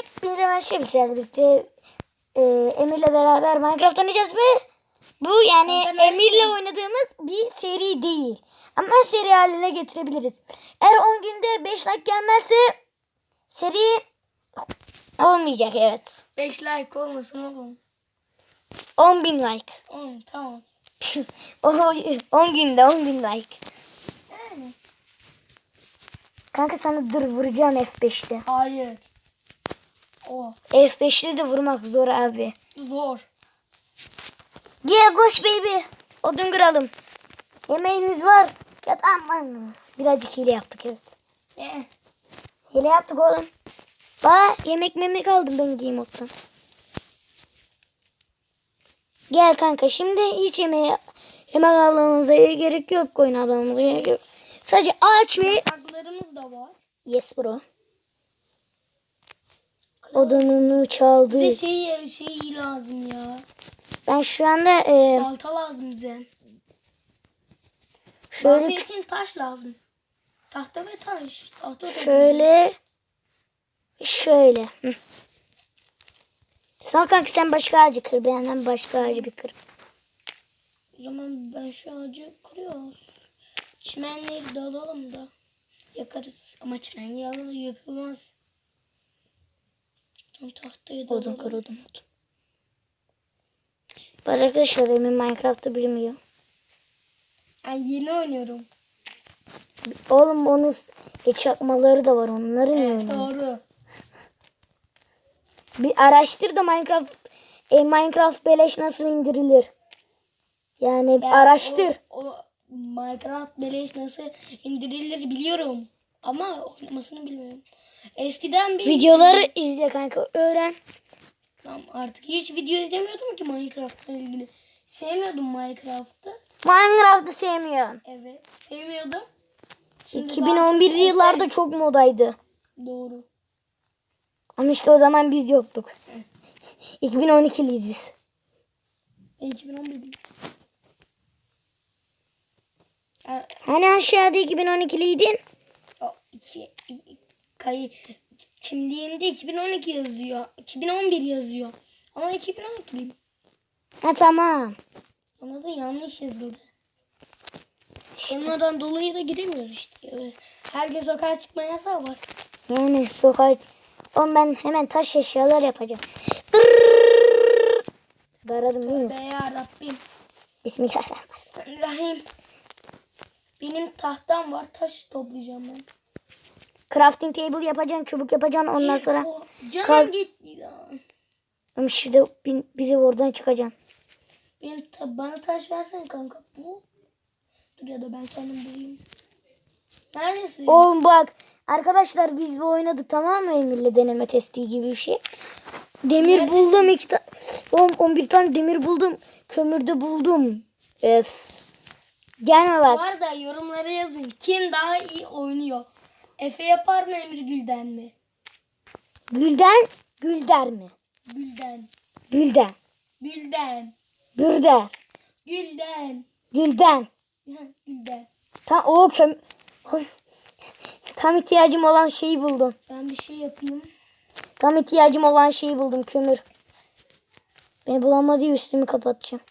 Hepinize ben sizlerle birlikte e, Emir'le beraber Minecraft oynayacağız ve bu yani? Emir'le oynadığımız bir seri değil. Ama seri haline getirebiliriz. Eğer 10 günde 5 like gelmezse seri olmayacak evet. 5 like olmasın oğlum. 10 bin like. 10 tamam. 10 günde 10 bin like. Yani. Kanka sana dur vuracağım F5'te. Hayır. O F5'te de vurmak zor abi. zor. Gel koş baby. Odun kıralım. Yemeğimiz var. Ya tamam. Birazcık hile yaptık evet. Ne? Hile yaptık oğlum. Bak yemek memek aldım ben game moddan. Gel kanka şimdi hiç yemeğe yemek almamıza gerek yok. Koyun almamıza gerek yok. Sadece ağaç ve Haklarımız da var. yes bro. Odununu çaldı. Bir de şey, şey lazım ya. Ben şu anda e, Balta lazım bize. şöyle Balta için taş lazım. Tahta ve taş. Tahta da Şöyle. Şöyle. Hı. Sağ kanka sen başka ağacı kır. Ben hemen başka ağacı bir kır. O zaman ben şu ağacı kırıyoruz. Çimenleri dalalım da yakarız. Ama çimen yakılmaz. Tam tahtayı Odun kır odun odun. Bu arada arkadaşlar Emin Minecraft'ı bilmiyor. Ben yeni oynuyorum. Oğlum onun e, çakmaları da var. Onları niye Evet, oynamıyor? doğru. Bir araştır da Minecraft e, Minecraft beleş nasıl indirilir? Yani Yani araştır. O, o Minecraft beleş nasıl indirilir biliyorum. Ama oynamasını bilmiyorum. Eskiden bir Videoları izle kanka. Öğren. Tamam, artık hiç video izlemiyordum ki Minecraft'la ilgili. Sevmiyordum Minecraft'ı. Minecraft'ı sevmiyorum. Evet, sevmiyordum. Şimdi daha 2011 çok yıllarda çok modaydı. Doğru. Ama işte o zaman biz yoktuk. 2012'liyiz biz. Ben 2011'liyim. Ha, Hani aşağıda 2012'liydin? İki, kayı, kimliğimde 2012 yazıyor. 2011 yazıyor. Ama 2012'liyim. Ha tamam. Ona da yanlış yazıldı. Onlardan dolayı da giremiyoruz işte. Her gün sokağa çıkma yasağı var. Yani sokak... Oğlum ben hemen taş eşyalar yapacağım. Tırrrr. Daradım değil mi? Be ya Rabbim. Bismillahirrahmanirrahim. Rahim. Benim tahtam var. Taş toplayacağım ben. Crafting table yapacaksın, çubuk yapacaksın ondan sonra. Oh, canım kaz- gitti lan. Ama şimdi bizi oradan çıkacaksın. Benim ta- bana taş versen kanka. Bu. Dur ya da ben kendim bulayım. Neredesin? Oğlum bak arkadaşlar biz bu oynadık tamam mı Emir'le deneme testi gibi bir şey. Demir buldum iki tane. Oğlum 11 tane demir buldum. Kömür de buldum. Öf. Gelme Bu bak. arada yorumlara yazın. Kim daha iyi oynuyor? Efe yapar mı Emir Gülden mi? Gülden, Gülder mi? Gülden. Gülden. Gülden. Gürder. Gülden. Gülden. Gülden. Tam o köm... Oy. Tam ihtiyacım olan şeyi buldum. Ben bir şey yapayım. Tam ihtiyacım olan şeyi buldum kömür. Beni bulamadı üstümü kapatacağım.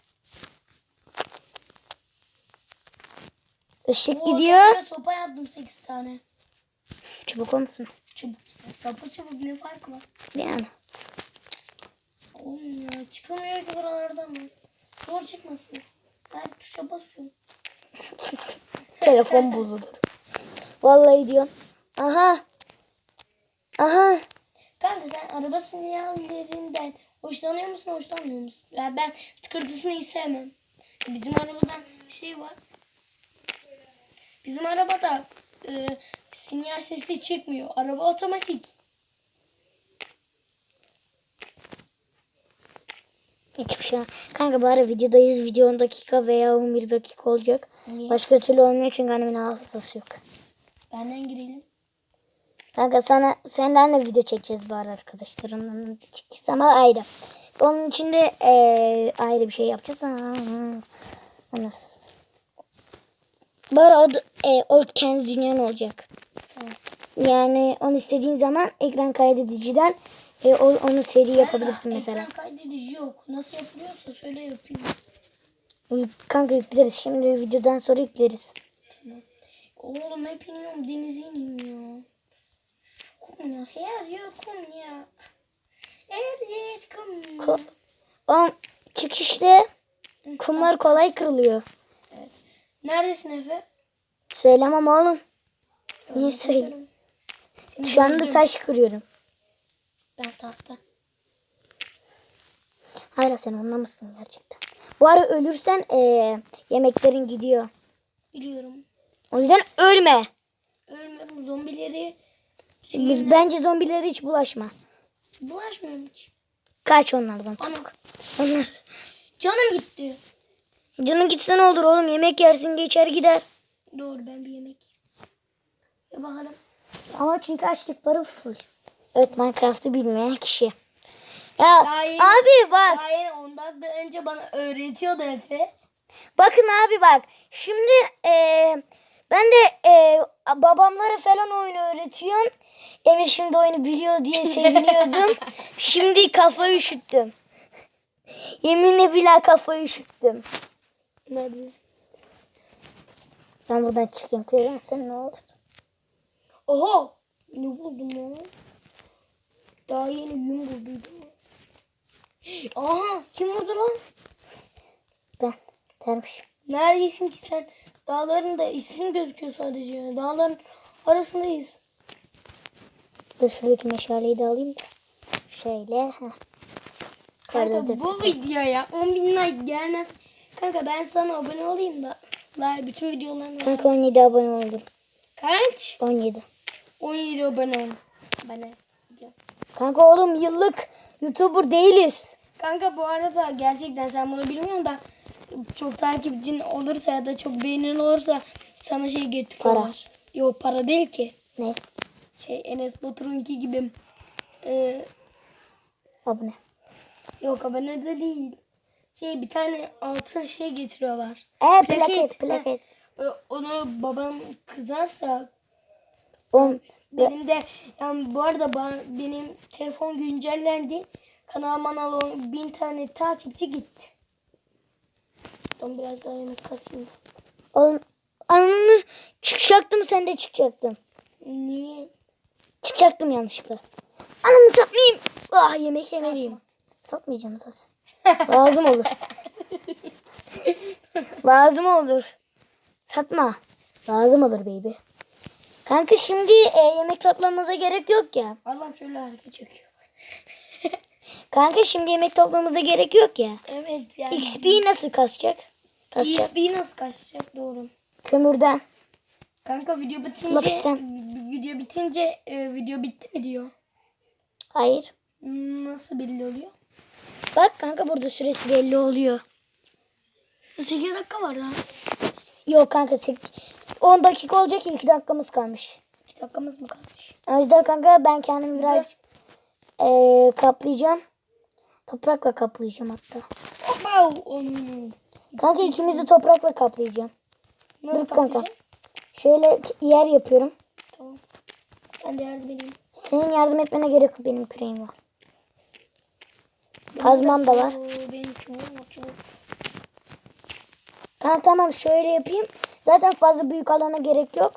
Işık Oo, gidiyor. sopa yaptım 8 tane. Çubuk olmasın? Çubuk. Sopa çubuk ne farkı var? Yani. Oğlum ya çıkamıyor ki buralardan mı? Zor çıkmasın. Her tuşa basıyorum. Telefon bozulur. Vallahi diyorum. Aha. Aha. Kanka sen araba sinyallerinden hoşlanıyor musun hoşlanmıyor musun? Ya ben tıkırtısını hiç sevmem. Bizim arabadan şey var. Bizim arabada e, sinyal sesi çıkmıyor. Araba otomatik. Hiçbir şey. Kanka bari videodayız. Video 10 dakika veya 11 dakika olacak. Niye? Başka türlü olmuyor çünkü annemin hafızası yok. Benden girelim. Kanka sana senden de video çekeceğiz bari arkadaşlarımla çekeceğiz ama ayrı. Onun için de eee, ayrı bir şey yapacağız. Anasız. Bari o, e, o kendi dünyan olacak. Yani onu istediğin zaman ekran kaydediciden e, o, onu seri yapabilirsin mesela. Ekran kaydedici yok. Nasıl yapılıyorsa söyle yapayım. Kanka yükleriz. Şimdi videodan sonra yükleriz. Tamam. Oğlum hep iniyorum denize ineyim ya. Kum ya. Her yer kum ya. Her yer kum. Ko- Oğlum çıkışta kumlar kolay kırılıyor. Neredesin Efe? Söylemem oğlum. Niye söyleyeyim? Şu anda taş kırıyorum. Ben tahta. Hala sen anlamışsın gerçekten. Bu ara ölürsen eee, yemeklerin gidiyor. Biliyorum. O yüzden ölme. Ölmüyorum zombileri. Biz, bence zombilere hiç bulaşma. Bulaşmıyorum hiç. Kaç onlardan. Ana. Onlar. Canım gitti. Canın gitse ne olur oğlum yemek yersin geçer gider. Doğru ben bir yemek. Ya bakalım. Ama çünkü açlıkları full. Evet Minecraft'ı bilmeyen kişi. Ya yeni- abi bak. Yeni ondan da önce bana öğretiyordu Efe. Bakın abi bak. Şimdi eee, ben de eee, babamlara falan oyunu öğretiyorum. Emir şimdi oyunu biliyor diye seviniyordum. şimdi kafayı üşüttüm. Yeminle billah kafayı üşüttüm. Neredesin? Ben buradan çıkayım. Kıyırırsan ne olur? Oha! Ne buldum lan? Daha yeni yün bulduydum. Aha! Kim vurdu lan? Ben. Derviş. Neredesin ki sen? Dağların da ismin gözüküyor sadece. Dağların arasındayız. Dur şuradaki meşaleyi de alayım da. Şöyle. Heh. Kanka bu videoya 10 bin like gelmez. Kanka ben sana abone olayım da. Like bütün videolarını. Kanka 17 abone oldum. Kaç? 17. 17 abone ol. Bana. Kanka oğlum yıllık YouTuber değiliz. Kanka bu arada gerçekten sen bunu bilmiyorsun da çok takipçin olursa ya da çok beğenin olursa sana şey getiriyorlar. Yok para değil ki. Ne? Şey Enes Batur'unki gibi. Ee, Abone. yok abone de değil. Şey bir tane altın şey getiriyorlar. E Plaket, plaket plaket. Onu babam kızarsa Oğlum benim de yani bu arada benim telefon güncellendi. Kanalıma al bin tane takipçi gitti. Ben biraz daha yemek kasayım. Oğlum ananı çıkacaktım sen de çıkacaktın. Niye? Çıkacaktım yanlışlıkla. Anamı satmayayım. Ah yemek yemeliyim. Satmayacağım zaten. Lazım olur. Lazım olur. Satma. Lazım olur baby. Kanka şimdi e, yemek toplamamıza gerek yok ya. Allah'ım şöyle harika çekiyor. Kanka şimdi yemek toplamamıza gerek yok ya. Evet yani. XP nasıl kasacak? Kasacak. XP nasıl kaçacak doğru. Kömürden. Kanka video bitince Lapisten. vi- video bitince e, video bitti mi diyor. Hayır. Nasıl belli oluyor? Bak kanka burada süresi belli oluyor. 8 dakika var daha. Yok kanka sek- 10 dakika olacak 2 dakikamız kalmış. 2 dakikamız mı kalmış? O yüzden kanka ben kendimi biraz eee, kaplayacağım. Toprakla kaplayacağım hatta. Kanka ikimizi toprakla kaplayacağım. Nasıl Dur kanka. Şöyle yer yapıyorum. Tamam. Ben de yardım edeyim. Senin yardım etmene gerek yok benim küreğim var. Kazmam da var. Oo, Benim çubuğum var çubuk. Kanka tamam şöyle yapayım. Zaten fazla büyük alana gerek yok.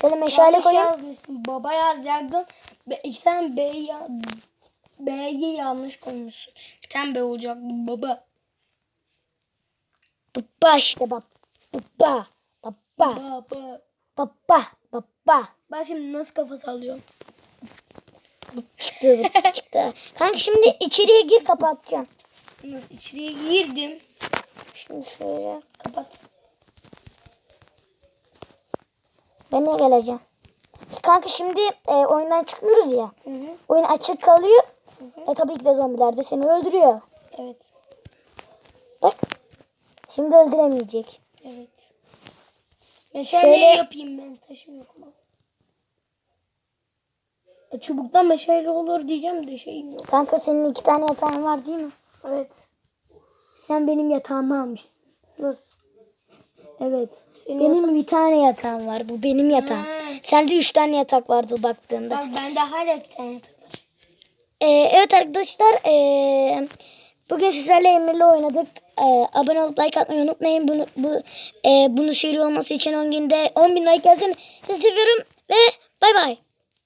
Şöyle meşale Yanlış koyayım. yazmışsın. Baba yazacaktın. Be, iki tane B ya, B'yi yanlış koymuşsun. Bir tane B olacaktı baba. Baba işte baba. Baba. Baba. Baba. Baba. Baba. Bak şimdi nasıl kafa sallıyor. Çıktı. Kanka şimdi içeriye gir kapatacağım. Nasıl içeriye girdim. Şimdi şöyle. Kapat. Ben ne geleceğim? Kanka şimdi e, oyundan çıkıyoruz ya. Hı hı. Oyun açık kalıyor. hı. E tabii ki de zombiler de seni öldürüyor. Evet. Bak. Şimdi öldüremeyecek. Evet. Meşale Şöyle- yapayım ben. Taşım yok. E, çubuktan meşale olur diyeceğim de şeyim yok. Kanka senin iki tane yatağın var değil mi? Evet. Sen benim yatağımı almışsın. Nasıl? Evet. Senin Benim bir tane yatağım var. Bu benim yatağım. Ha. Sende üç tane yatak vardı baktığında. Bak bende hala iki tane yatak var. Ee, evet arkadaşlar. ee, bugün sizlerle Emir'le oynadık. Ee, abone olup like atmayı unutmayın. Bunu, bu, ee, bunu seri olması için 10 günde 10 bin like gelsin. Sizi seviyorum ve bay bay.